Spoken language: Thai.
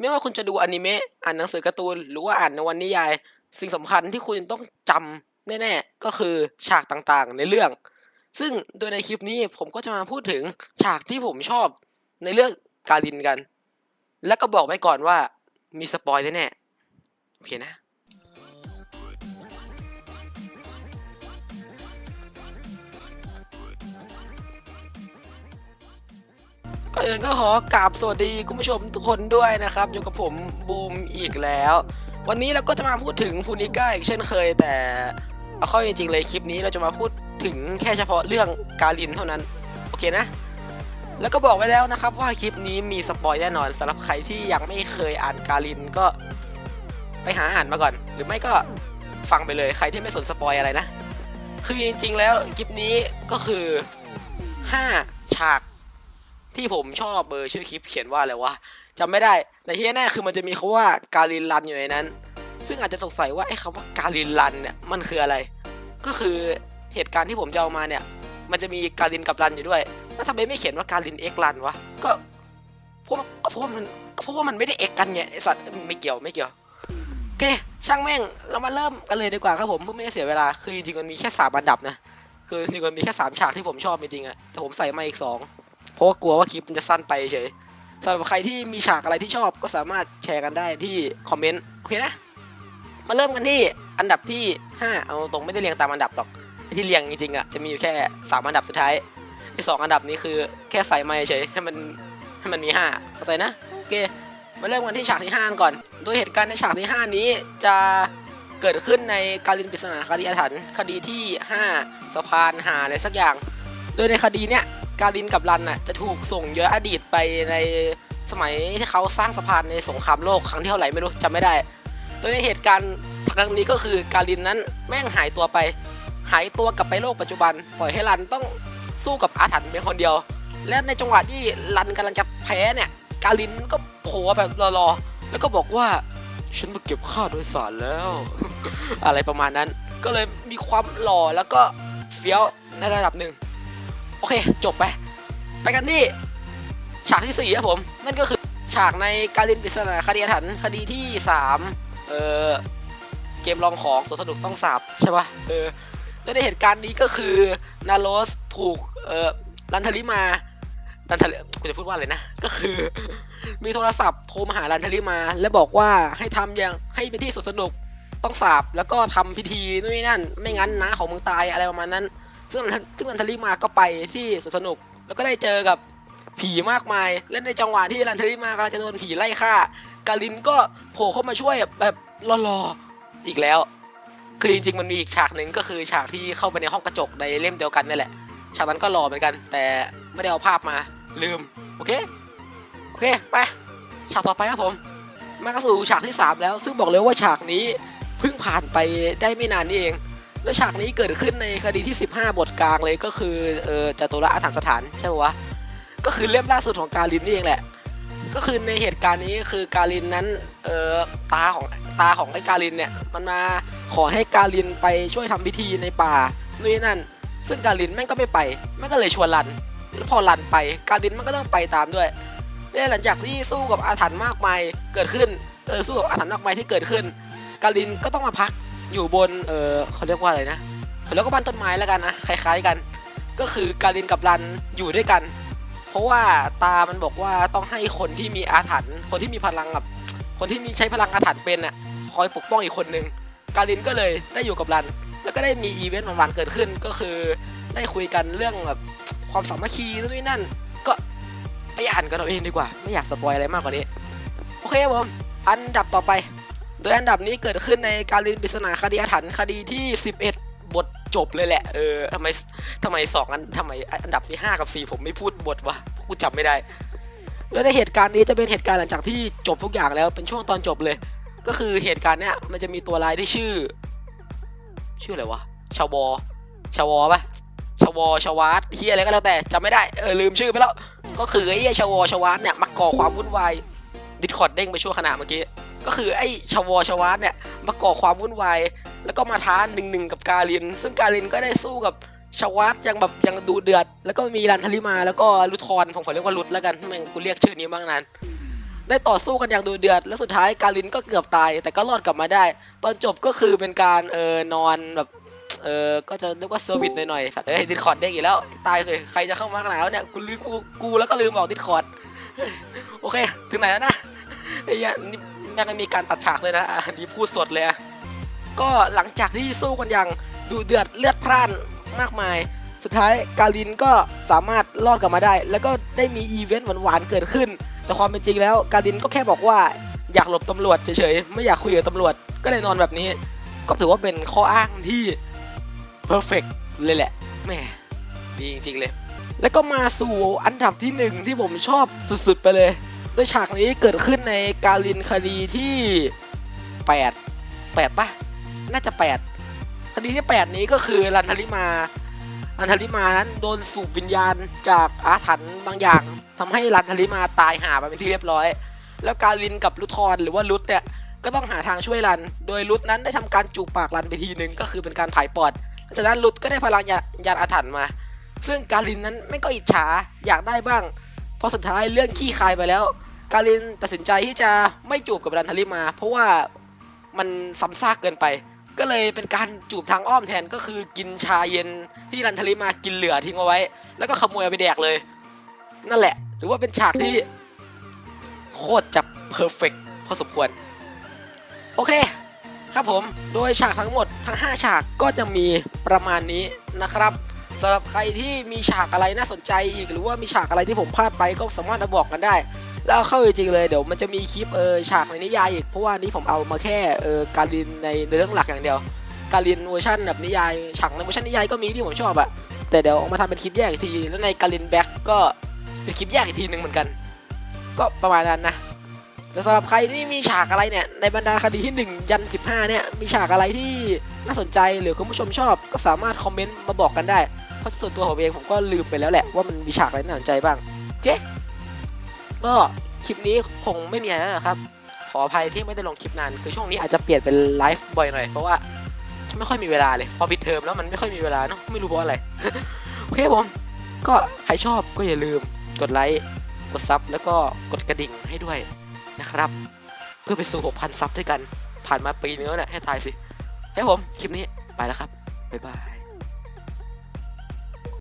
ไม่ว่าคุณจะดูอนิเมะอ่านหนังสือการ์ตูน หรือว่าอ่านนวนิยาย สิ่งสำคัญที่คุณต้องจำแน่ๆก็คือฉากต่างๆ ในเรื่อง ซึ่งโดยในคลิปนี้ผมก็จะมาพูดถึงฉากที่ผมชอบในเรื่องกาลินกัน แล้วก็บอกไว้ก่อนว่ามีสปอยแน่ๆโอเคนะ ก่อนอื่นก็ขอกราบสวัสดีคุณผู้ชมทุกคนด้วยนะครับ อยู่กับผมบูมอีกแล้ว วันนี้เราก็จะมาพูดถึงฟูนิก้าอีกเช่นเคย แต่เอาข้าจริงเลยคลิปนี้เราจะมาพูดถึงแค่เฉพาะเรื่องกาลินเท่านั้น โอเคนะ แล้วก็บอกไว้แล้วนะครับว่าคลิปนี้มีสปอยแน่นอนสำหรับใครที่ยังไม่เคยอ่านกาลินก็ไปหาอ่านมาก่อน หรือไม่ก็ฟังไปเลยใครที่ไม่สนสปอยอะไรนะ คือจริงๆแล้วคลิปนี้ก็คือ 5 ฉาก ที่ผมชอบเบอร์ชื่อคลิปเขียนว่าอะไรวะจำไม่ได้แต่ที่แน่คือมันจะมีคาว่าการินรันอยู่ในนั้น ซึ่งอาจจะสงสัยว่าไอ้คำว่าการินรันเนี่ยมันคืออะไร ก็คือเหตุการณ์ที่ผมจะเอามาเนี่ย มันจะมีการินกับรันอยู่ด้วยแล้วทำไมไม่เขียนว่าการินเอ็กรันวะก็เพราะก็เพราะมันก็เพราะว่ามันไม่ได้เอ็กกันไงไอสัตว์ไม่เกี่ยวไม่เกี่ยวโอเคช่างแม่งเรามาเริ่มกันเลยดีกว่าครับผมเพื่อไม่ให้เสียเวลาคือจริงๆมันมีแค่สามอันดับนะคือจริงๆมันมีแค่สามฉากที่ผมชอบจริงๆอะแต่ผมใส่มาอีกสอง ราะว่ากลัวว่าคลิปมันจะสั้นไปเฉยสำหรับใครที่มีฉากอะไรที่ชอบก็สามารถแชร์กันได้ที่คอมเมนต์โอเคนะมาเริ่มกันที่อันดับที่ 5 เอาตรงไม่ได้เรียงตามอันดับหรอกที่เรียงจริงๆอะจะมีอยู่แค่สามอันดับสุดท้ายไอ้สองอันดับนี้คือแค่ใส่ไมาเฉยให้มันให้มันมี5เข้าใจนะโอเคมาเริ่มกันที่ฉากที่5ก่อน โดยเหตุการณ์ในฉากที่ 5 นี้จะเกิดขึ้นในการลินปริศนาคดีอาถรรพ์คดีที่ 5สะพานหาอะไรสักอย่าง โดยในคดีเนี้ย การินกับรันน่ะจะถูกส่งย้อนอดีตไปในสมัยที่เขาสร้างสะพานในสงครามโลกครั้งที่เท่าไหร่ไม่รู้จำไม่ได้ โดยในเหตุการณ์ครั้งนี้ก็คือการินนั้นแม่งหายตัวไป หายตัวกลับไปโลกปัจจุบัน ปล่อยให้รันต้องสู้กับอาถรรพ์เป็นคนเดียว และในจังหวะที่รันกำลังจะแพ้เนี่ยการินก็โผล่แบบรอๆแล้วก็บอกว่าฉันมาเก็บค่าโดยสารแล้ว อะไรประมาณนั้น ก็เลยมีความหล่อแล้วก็เฟี้ยวในระดับหนึ่ง โอเค จบไป ไปกันที่ฉากที่สี่ครับผม นั่นก็คือฉากในการลินปริศนาคดีอาถรรพ์คดีที่สามเออเกมลองของสนสนุกต้องสาบใช่ปะเออและในเหตุการณ์นี้ก็คือนาโรสถูกเออรันทลิมารันทลิกูจะพูดว่าอะไรนะ ก็คือ มีโทรศัพท์โทรมาหารันทลิมา และบอกว่าให้ทำอย่างให้ไปที่สนสนุกต้องสาบแล้วก็ทำพิธีนู่นนี่นั่น ไม่งั้นนะของมึงตายอะไรประมาณนั้น ซึ่งซึ่งรันทลิมาก็ไปที่สวนสนุก แล้วก็ได้เจอกับผีมากมาย และในจังหวะที่รันทลิมากำลังจะโดนผีไล่ฆ่ากาลินก็โผล่เข้ามาช่วยแบบรอๆอีกแล้ว คือจริงๆมันมีอีกฉากหนึ่งก็คือฉากที่เข้าไปในห้องกระจกในเล่มเดียวกันนี่แหละ ฉากนั้นก็รอเหมือนกัน แต่ไม่ได้เอาภาพมาลืมโอเคโอเคไปฉากต่อไปครับผมมาเข้าสู่ฉากที่ 3 แล้ว ซึ่งบอกเลยว่าฉากนี้เพิ่งผ่านไปได้ไม่นานนี่เอง และฉากนี้เกิดขึ้นในคดีที่ 15 บทกลางเลยก็คือเออจตุรอาถรรพ์สถานใช่ไหมวะก็คือเล่มล่าสุดของการินนี่เองแหละ ก็คือในเหตุการณ์นี้คือการินนั้นเออตาของตาของไอ้การินเนี่ยมันมาขอให้การินไปช่วยทำพิธีในป่านู่นนนั่น ซึ่งการินแม่งก็ไม่ไปแม่งก็เลยชวนรันแล้วพอรันไปการินมันก็ต้องไปตามด้วยและหลังจากที่สู้กับอาถรรพ์มากมายเกิดขึ้นเออสู้กับอาถรรพ์มากมายที่เกิดขึ้น การินก็ต้องมาพัก อยู่บน เออเขาเรียกว่าอะไรนะเขาเรียกว่าบ้านต้นไม้แล้วกันนะคล้าย ๆกัน ก็คือการินกับรันอยู่ด้วยกัน เพราะว่าตามันบอกว่าต้องให้คนที่มีอาถรรพ์คนที่มีพลังแบบคนที่มีใช้พลังอาถรรพ์เป็นอะคอยปกป้องอีกคนนึงการินก็เลยได้อยู่กับรัน แล้วก็ได้มีอีเวนต์วันๆเกิดขึ้นก็คือได้คุยกันเรื่องแบบความสามัคคีนู่นนี่นั่น ก็ไปอ่านกันเอาเองดีกว่า ไม่อยากสปอยอะไรมากกว่านี้ โอเคครับผม อันดับต่อไป โดยอันดับนี้เกิดขึ้นในการลินปริศนาคดีอาถรรพ์คดีที่ 11 บทจบเลยแหละ เออทำไมทำไมสองอันทำไมอันดับที่ 5 กับ 4 ผมไม่พูดบทวะกูจำไม่ได้ แล้วในเหตุการณ์นี้จะเป็นเหตุการณ์หลังจากที่จบทุกอย่างแล้วเป็นช่วงตอนจบเลย ก็คือเหตุการณ์เนี้ยมันจะมีตัวร้ายที่ชื่อ ชื่ออะไรวะชาวบอชาวบอปะชาวอชาวาร์ดเฮียอะไรก็แล้วแต่จำไม่ได้เออลืมชื่อไปแล้ว ก็คือไอ้ชาวอชาวาร์ดเนี่ยมาก่อความวุ่นวายดิสคอร์ดเด้งไปชั่วขณะเมื่อกี้ ก็คือไอ้ชวอชวาร์ดเนี่ยมาก่อความวุ่นวายแล้วก็มาท้าหนึ่งหนึ่งกับกาลิน ซึ่งกาลินก็ได้สู้กับชวาร์ดยังแบบยังดูเดือด แล้วก็มีรันทลิมาแล้วก็ลุทอนผมขอเรียกว่าลุทแล้วกันแม่งกูเรียกชื่อนี้บ้างนานได้ต่อสู้กันอย่างดูเดือด แล้วสุดท้ายการลินก็เกือบตาย แต่ก็รอดกลับมาได้ ตอนจบก็คือเป็นการเออนอนแบบเออก็จะเรียกว่าเซอร์วิสหน่อยๆสัตว์เอ้ยดิสคอร์ดเด้งอีกแล้ว ตายเลยใครจะเข้ามาขนาดแล้วเนี่ยกูลืมกูกูแล้วก็ลืมออกดิสคอร์ดโอเค ถึงไหนแล้วนะ อ้เหี้ยนี่แม่งมีการตัดฉากเลยนะอะนี่พูดสดเลยอะก็หลังจากที่สู้กันอย่างดูเดือดเลือดพล่านมากมาย สุดท้ายกาลินก็สามารถรอดกลับมาได้ แล้วก็ได้มีอีเวนต์หวานๆเกิดขึ้น แต่ความเป็นจริงแล้วกาลินก็แค่บอกว่าอยากหลบตำรวจเฉยๆ ไม่อยากคุยกับตำรวจ ก็เลยนอนแบบนี้ ก็ถือว่าเป็นข้ออ้างที่เพอร์เฟกเลยแหละแหม่ดีจริงๆเลย แล้วก็มาสู่อันดับที่หนึ่งที่ผมชอบสุดๆไปเลย โดยฉากนี้เกิดขึ้นในกาลินคดีที่แปดแปดปะน่าจะแปดคดีที่แปดนี้ก็คือรันทริมารันทริมานั้นโดนสูบวิญญาณจากอาถรรพ์บางอย่างทำให้รันทริมาตายหาไปเป็นที่เรียบร้อย แล้วกาลินกับลุทอนหรือว่าลุทเนี่ยก็ต้องหาทางช่วยรัน โดยลุทนั้นได้ทำการจูบปากรันไปทีนึงก็คือเป็นการผายปอดหลังจากนั้นลุทก็ได้พลังยานอาถรรพ์มา ซึ่งกาลินนั้นไม่ก็อิจฉาอยากได้บ้างพราะสุดท้ายเรื่องขี้คายไปแล้ว กาลินตัดสินใจที่จะไม่จูบกับรันทริมา เพราะว่ามันซ้ำซากเกินไป ก็เลยเป็นการจูบทางอ้อมแทนก็คือกินชาเย็นที่รันทริมากินเหลือทิ้งเอาไว้ แล้วก็ขโมยเอาไปแดกเลย นั่นแหละถือว่าเป็นฉากที่โคตรจะเพอร์เฟกพอสมควร โอเคครับผม โดยฉากทั้งหมดทั้ง 5 ฉากก็จะมีประมาณนี้นะครับสำหรับใครที่มีฉากอะไรน่าสนใจอีก หรือว่ามีฉากอะไรที่ผมพลาดไปก็สามารถมาบอกกันได้ แล้วเข้าจริงเลยเดี๋ยวมันจะมีคลิปเออฉากในนิยายอีกเพราะว่านี่ผมเอามาแค่เออการลินในเรื่องหลักอย่างเดียว การลินเวอร์ชันแบบนิยายฉากในเวอร์ชันนิยายก็มีที่ผมชอบอะแต่เดี๋ยวเอามาทำเป็นคลิปแยกอีกทีแล้วในการลินแบ็กก็เป็นคลิปแยกอีกทีหนึ่งเหมือนกัน ก็ประมาณนั้นนะแต่สำหรับใครที่มีฉากอะไรเนี่ยในบรรดาคดีที่1ยัน15เนี่ยมีฉากอะไรที่น่าสนใจหรือคุณผู้ชมชอบก็สามารถคอมเมนต์มาบอกกันได้เพราะส่วนตัวผมเองผมก็ลืมไปแล้วแหละว่ามันมีฉากอะไรน่าสนใจบ้างโอเค ก็คลิปนี้คงไม่มีอะไรแล้วนะครับ ขออภัยที่ไม่ได้ลงคลิปนาน คือช่วงนี้อาจจะเปลี่ยนเป็นไลฟ์บ่อยหน่อย เพราะว่าไม่ค่อยมีเวลาเลย พอปิดเทอมแล้วมันไม่ค่อยมีเวลาเนาะ ไม่รู้เพราะอะไร โอเคผม ก็ใครชอบก็อย่าลืมกดไลค์ กดซับ แล้วก็กดกระดิ่งให้ด้วยนะครับ เพื่อไปสู่ 6,000 ซับด้วยกัน ผ่านมาปีนึงแล้วเนี่ยให้ทายสิให้ผม คลิปนี้ไปแล้วครับ บ๊ายบาย